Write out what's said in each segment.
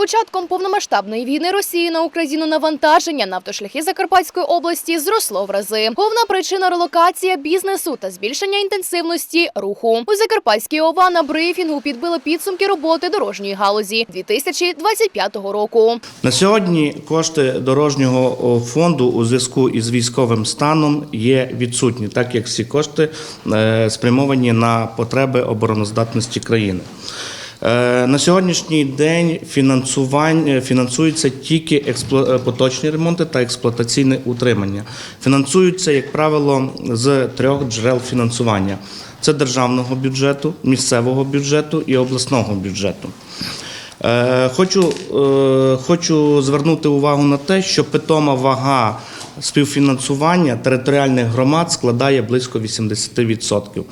початком повномасштабної війни Росії на Україну навантаження на автошляхи Закарпатської області зросло в рази. Головна причина релокація бізнесу та збільшення інтенсивності руху. У Закарпатській ОВА на брифінгу підбили підсумки роботи дорожньої галузі 2025 року. На сьогодні кошти дорожнього фонду у зв'язку із військовим станом є відсутні, так як всі кошти е, спрямовані на потреби обороноздатності країни. Е, На сьогоднішній день фінансування фінансуються тільки е, поточні ремонти та експлуатаційне утримання. Фінансуються, як правило, з трьох джерел фінансування: це державного бюджету, місцевого бюджету і обласного бюджету. Е, Хочу, е, хочу звернути увагу на те, що питома вага співфінансування територіальних громад складає близько 80%.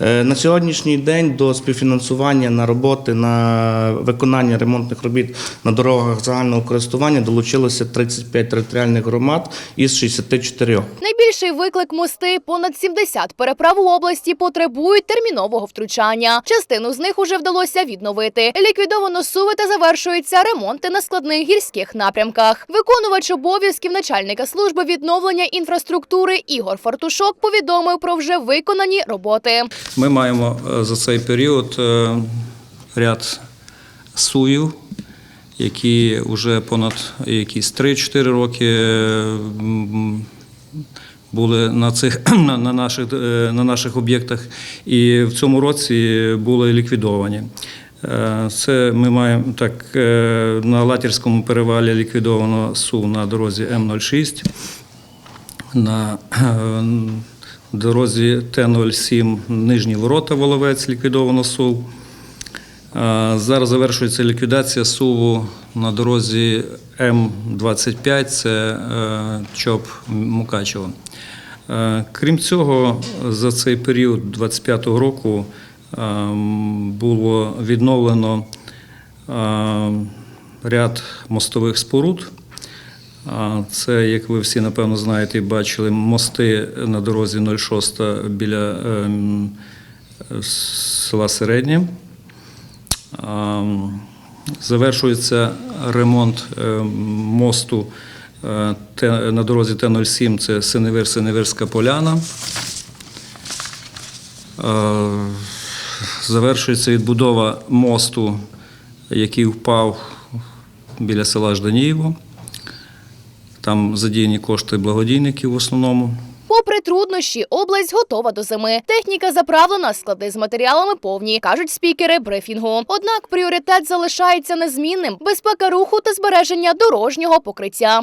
Е, На сьогоднішній день до співфінансування на роботи на виконання ремонтних робіт на дорогах загального користування долучилося 35 територіальних громад із 64. Найбільший виклик мости понад 70 переправ у області потребують термінового втручання. Частину з них уже вдалося відновити. Ліквідовано та завершуються ремонти на складних гірських напрямках. Виконувач обов'язків начальника служби відновлення інфраструктури Ігор Фартушок повідомив про вже виконані роботи. Ми маємо е, за цей період е, ряд суїв, які вже понад якісь 3-4 роки е, були на цих на, на наших на наших об'єктах, і в цьому році були ліквідовані. Е, Це ми маємо так е, на Латірському перевалі ліквідовано СУ на дорозі М06 на е, дорозі Т-07 Нижні Ворота Воловець ліквідовано СУВ. Е, Зараз завершується ліквідація СУВу на дорозі М25, це ЧОП Мукачево. Крім цього, за цей період 25-го року було відновлено е, ряд мостових споруд. Це, як ви всі напевно знаєте і бачили, мости на дорозі 06 біля ем, села Середнє. Завершується ремонт ем, мосту е, на дорозі Т-07, це Синевир, Синевирська поляна. Завершується відбудова мосту, який впав біля села Жданієво. Там задіяні кошти благодійників в основному. Попри труднощі, область готова до зими. Техніка заправлена, склади з матеріалами повні, кажуть спікери брифінгу. Однак пріоритет залишається незмінним: безпека руху та збереження дорожнього покриття.